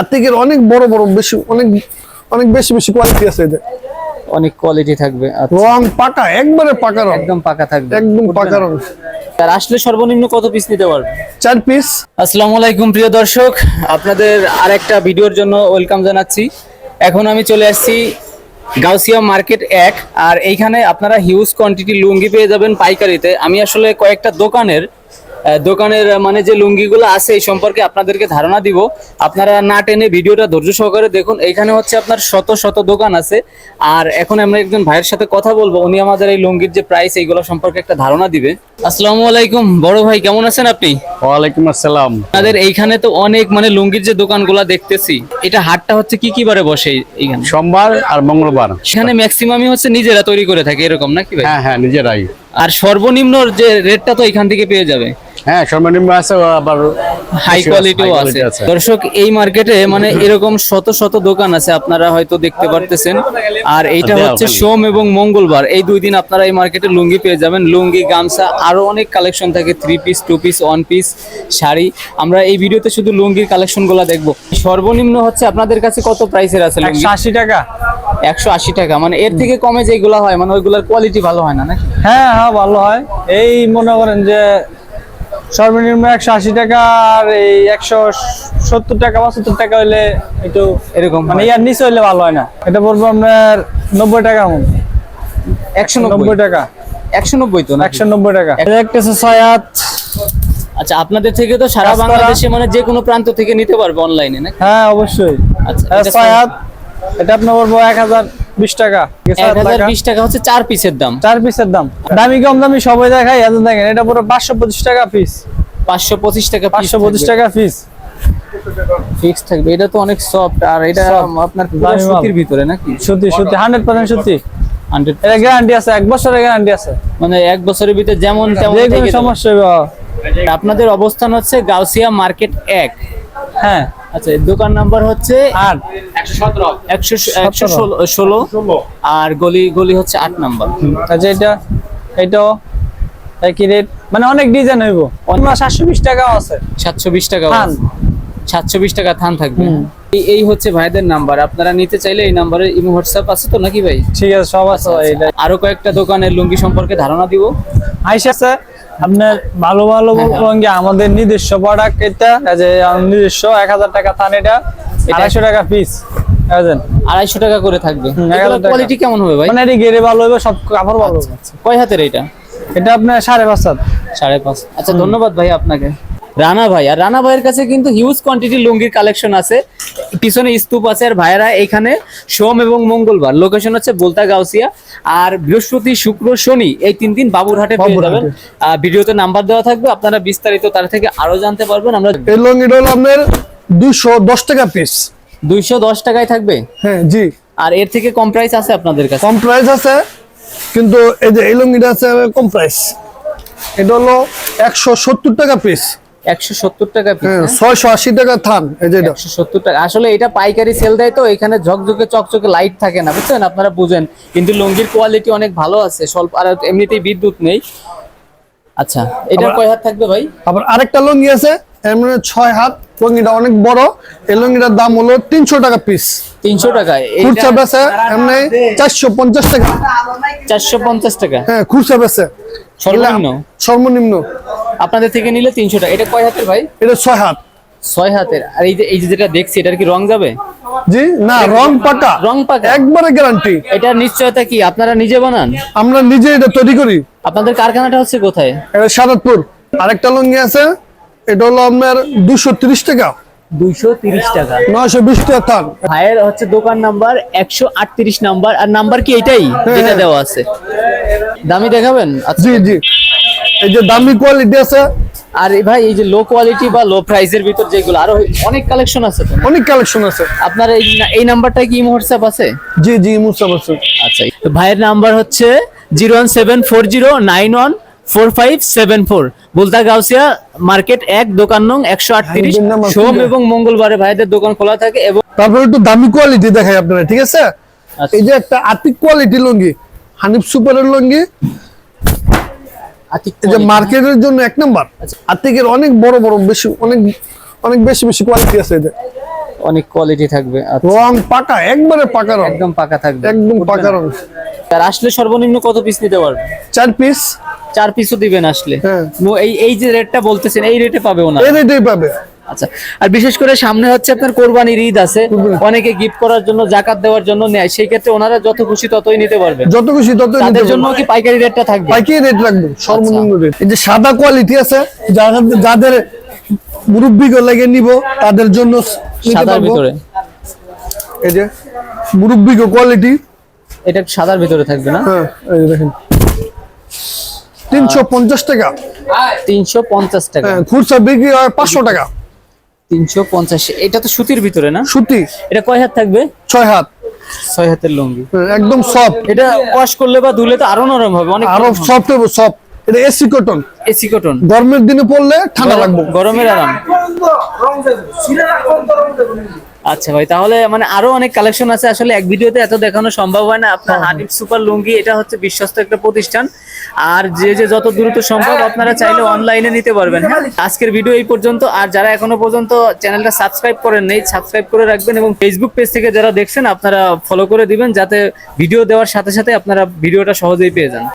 আর্টিকের অনেক বড় বড় বেশি অনেক অনেক বেশি বেশি কোয়ালিটি আছে এদের। অনেক কোয়ালিটি থাকবে আচ্ছা, রং পাকা একবারে পাকা রং। একদম পাকা থাকবে। একদম পাকা রং। আর আসলে সর্বনিম্ন কত পিস নিতে পারবে? চার পিস আসসালামু আলাইকুম প্রিয় দর্শক। আপনাদের আরেকটা ভিডিওর জন্য ওয়েলকাম জানাচ্ছি। এখন আমি চলে আসছি গাউসিয়া মার্কেট এক আর এইখানে আপনারা হিউজ কোয়ান্টিটি লুঙ্গি পেয়ে যাবেন পাইকারিতে। আমি আসলে কয়েকটা দোকানের দোকানের মানে যে লুঙ্গিগুলো আছে এই সম্পর্কে আপনাদেরকে ধারণা দিব। আপনারা না টেনে ভিডিওটা ধৈর্য সহকারে দেখুন। এখানে হচ্ছে আপনার শত শত দোকান আছে। আর এখন আমরা একজন ভাইয়ের সাথে কথা বলব। উনি আমাদের এই লুঙ্গির যে প্রাইস এইগুলো সম্পর্কে একটা ধারণা দিবে। আসসালামু আলাইকুম। বড় ভাই কেমন আছেন আপনি? ওয়ালাইকুম আসসালাম। আপনাদের এইখানে তো অনেক মানে লুঙ্গির যে দোকানগুলা দেখতেছি এটা হাটটা হচ্ছে কি কি বারে বসে এইখানে? সোমবার আর মঙ্গলবার। ম্যাক্সিমামই হচ্ছে নিজেরা তৈরি করে থাকে এরকম নাকি ভাই? হ্যাঁ হ্যাঁ নিজেরাই। আর সর্বনিম্ন যে রেটটা তো এখান থেকে পেয়ে যাবে। হ্যাঁ সর্বনিম্ন আছে আবার হাই কোয়ালিটিও আছে দর্শক এই মার্কেটে মানে এরকম শত শত দোকান আছে আপনারা হয়তো দেখতে পারতেছেন। আর এইটা হচ্ছে সোম এবং মঙ্গলবার এই দুই দিন আপনারা এই মার্কেটে লুঙ্গি পেয়ে যাবেন। লুঙ্গি গামছা আরও অনেক কালেকশন থাকে three piece two piece one piece sari. আমরা এই ভিডিওতে শুধু লুঙ্গির কালেকশনগুলা দেখব। সর্বনিম্ন হচ্ছে আপনাদের কাছে কত প্রাইসের আছে লুঙ্গি? আশি টাকা। একশো আশি টাকা মানে এর থেকে কমে যেগুলো হয় মানে ওইগুলোর কোয়ালিটি ভালো হয় না নাকি? হ্যাঁ হ্যাঁ ভালো হয়। এই মনে করেন যে সর্বনিম্ন একশো আশি টাকা আর এই একশো সত্তর টাকা পঁচাত্তর টাকা হইলে একটু এরকম মানে ইয়ার নিচে হইলে ভালো হয় না। এটা পড়ব আপনার নব্বই টাকা একশো নব্বই টাকা। একশো নব্বই তো? একশো নব্বই টাকা। এটা একটা ছয় হাত। আচ্ছা আপনাদের থেকে তো সারা বাংলাদেশে মানে যে কোনো প্রান্ত থেকে নিতে পারবে অনলাইনে নাকি? হ্যাঁ অবশ্যই। আচ্ছা এটা ছয় হাত। এটা আপনার পড়ব এক হাজার বিশ টাকা। এক হাজার বিশ টাকা হচ্ছে চার পিসের দাম। চার পিসের দাম। দামি কম দামি সবাই দেখাই। এত দেখেন এটা পুরো পাঁচশো পঁচিশ টাকা পিস পাঁচশো পঁচিশ টাকা পাঁচশো পঁচিশ টাকা পিস ফিক্স থাকবে। এটা তো অনেক সফট আর এটা আপনার সুতির ভিতরে নাকি? সত্যি সত্যি হান্ড্রেড পার্সেন্ট সত্যি এটা গ্যারান্টি আছে এক বছরের গ্যারান্টি আছে। মানে এক বছরের ভিতরে যেমন তেমন। সমস্যা আপনাদের অবস্থান হচ্ছে গাউসিয়া মার্কেট এক। হ্যাঁ। আচ্ছা দোকান নাম্বার হচ্ছে আট। একশো একশো ষোলো ষোলো। আর গলি গলি হচ্ছে আট নাম্বার। আচ্ছা এটা এটাও একই রেট মানে অনেক ডিজাইন হইব। অন্য সাতশো বিশ টাকাও আছে। সাতশো বিশ টাকা। সাতশো বিশ টাকা থান থাকবে। এই- হচ্ছে ভাইদের নাম্বার। আপনারা নিতে চাইলে এই নাম্বারে ইমো হোয়াটসঅ্যাপ আছে তো নাকি ভাই? ঠিক আছে সব আছে আরও কয়েকটা দোকানের লুঙ্গি সম্পর্কে ধারণা দিব। আইসা আছে আপনার ভালো ভালো রঙে আমাদের নিজস্ব প্রোডাক্ট এটা যে নিজস্ব এক হাজার টাকা থান এটা আড়াইশো টাকা পিস আড়াইশো টাকা করে থাকবে। হুম, 1000 টাকা। কোয়ালিটি কেমন হবে ভাই? মানে এটি গেরে ভালো হইবে সব কাপড় ভালো হবে। কয় হাতের এটা? এটা আপনার সাড়ে পাঁচ হাত। সাড়ে পাঁচ। আচ্ছা ধন্যবাদ ভাই আপনাকে। রানা ভাই আর রানা ভাইয়ের কাছে কিন্তু হিউজ কোয়ান্টিটি লুঙ্গির কালেকশন আছে। পিছনে স্তূপ আছে আর ভাইয়েরা এখানে সোম এবং মঙ্গলবার। লোকেশন হচ্ছে বোলতা গাউসিয়া। আর বৃহস্পতি শুক্র শনি এই তিন দিন বাবুরহাটে পেয়ে যাবেন। ভিডিওতে নাম্বার দেওয়া থাকবে আপনারা বিস্তারিত তার থেকে আরও জানতে পারবেন। আমরা এই লঙ্গিটা হলো আপনার দুইশো দশ টাকা পিস দুইশো দশ টাকায় থাকবে? হ্যাঁ জি। আর এর থেকে কম প্রাইস আছে আপনাদের কাছে? কম প্রাইস আছে কিন্তু এই যে এই লঙ্গিটা আছে কম প্রাইস এটা হলো একশো সত্তর টাকা পিস একশো সত্তর টাকা piece, হ্যাঁ হ্যাঁ? ছয়শো আশি টাকা থান এই যে এটা। একশো সত্তর টাকা। আসলে এটা পাইকারি সেল দেয় তো এখানে ঝকঝকে চকচকে লাইট থাকে না বুঝছেন? আপনারা বুঝেন। কিন্তু লুঙ্গির কোয়ালিটি অনেক ভালো আছে স্বল্প আর এমনিতেই বিদ্যুৎ নেই। আচ্ছা এটা কয় হাত থাকবে ভাই? আবার আরেকটা লুঙ্গি আছে মানে ছয় হাত। লুঙ্গিটা অনেক বড়। এই লঙ্গিটার দাম হলো তিনশো টাকা পিস তিনশো টাকা। খুচরা বেচে এমনি চারশো পঞ্চাশ টাকা। চারশো পঞ্চাশ টাকা? হ্যাঁ খুচরা বেচে। সর্বনিম্ন? সর্বনিম্ন। আপনাদের থেকে নিলে তিনশো টাকা এটা কয় হাতের ভাই? এটা ছয় হাত। ছয় হাতের। আর এই যে এই যে যেটা দেখছি এটার কি রং যাবে? জি না রং পাকা। রং পাকা? একবারে গ্যারান্টি এটা নিশ্চয়তা কি? আপনারা নিজে বানান? আমরা নিজে এটা তৈরি করি। আপনাদের কারখানাটা হচ্ছে কোথায়? এটা সাদাতপুর। আরেকটা লঙ্গি আছে। এটা হলো আপনার দুশো তিরিশ টাকা। দুইশো তিরিশ টাকা। নয়শো বিশ টাকা থান। ভাইয়ের হচ্ছে দোকান নাম্বার একশো আটত্রিশ নাম্বার। আর নাম্বার কি এটাই? যেটা হ্যাঁ। দেওয়া আছে। দামি দেখাবেন? আচ্ছা। জি জি। এই যে দামি কোয়ালিটি আছে। আর ভাই এই যে লো কোয়ালিটি বা লো প্রাইসের ভিতর যেগুলো আরও অনেক কালেকশন আছে তো অনেক কালেকশন আছে। আপনার এই এই নাম্বারটা কি হোয়াটসঅ্যাপ আছে? জি জি আছে। আচ্ছা ভাইয়ের নাম্বার হচ্ছে zero one seven four five seven four Bulta Gausia market এক দোকান নং একশো আটত্রিশ। সোম এবং মঙ্গলবারে ভাইদের দোকান খোলা থাকে এবং তারপর একটু দামি কোয়ালিটি দেখাই আপনারা ঠিক আছে? আচ্ছা। এই যে একটা আতিক কোয়ালিটি লুঙ্গি হানিফ সুপারের লুঙ্গি যে মার্কেটের জন্য এক নাম্বার। আর্থিকের আতিকের অনেক বড় বড় বেশি অনেক অনেক বেশি বেশি কোয়ালিটি আছে এদের। অনেক কোয়ালিটি থাকবে আচ্ছা, রং পাকা একবারে পাকা রং। একদম পাকা থাকবে। একদম পাকা রং। আর আসলে সর্বনিম্ন কত পিস নিতে পারবে? চার পিস চার পিসও দিবেন আসলে। হ্যাঁ। এই এই যে রেটটা বলতেছেন এই রেটে পাবে ওনা এই রেটেই পাবে। আচ্ছা আর বিশেষ করে সামনে হচ্ছে আপনার কোরবানির ঈদ আছে। অনেকে গিফট করার জন্য জাকাত দেওয়ার জন্য নেয় সেই ক্ষেত্রে ওনারা যত খুশি ততই নিতে পারবে। যত খুশি তত তাদের জন্য কি পাইকারি রেটটা থাকবে? পাইকারি রেট রাখব সর্বনিম্ন রেট এই যে সাদা কোয়ালিটি আছে যাদের যাদের মুরব্বী লাগে নিব তাদের জন্য সাদার ভিতরে? এই যে মুরব্বী কোয়ালিটি এটা সাদার ভিতরে থাকবে না? হ্যাঁ এই দেখেন। তিনশো পঞ্চাশ টাকা। তিনশো পঞ্চাশ টাকা। হ্যাঁ খুচরা বিক্রি হয় পাঁচশো টাকা। তিনশো পঞ্চাশ। এটা তো সুতির ভিতরে না? সুতি। এটা কয় হাত থাকবে? ছয় হাত। ছয় হাতের লুঙ্গি। একদম সফট এটা ওয়াশ করলে বা ধুলে তো আরও নরম হবে অনেক আরও সফট হবে। সফট এটা এসি কটন এসি কটন গরমের দিনে পড়লে ঠান্ডা লাগবে। গরমের আরাম। আচ্ছা ভাই তাহলে মানে আরও অনেক কালেকশন আছে। আসলে এক ভিডিওতে এত দেখানো সম্ভব হয় না। আপনার হানিফ সুপার লুঙ্গি এটা হচ্ছে বিশ্বস্ত একটা প্রতিষ্ঠান। আর যে যে যত দ্রুত সম্ভব আপনারা চাইলে অনলাইনে নিতে পারবেন হ্যাঁ। আজকের ভিডিও এই পর্যন্ত। আর যারা এখনও পর্যন্ত চ্যানেলটা সাবস্ক্রাইব করেন নেই সাবস্ক্রাইব করে রাখবেন এবং ফেসবুক পেজ থেকে যারা দেখছেন আপনারা ফলো করে দিবেন যাতে ভিডিও দেওয়ার সাথে সাথে আপনারা ভিডিওটা সহজেই পেয়ে যান।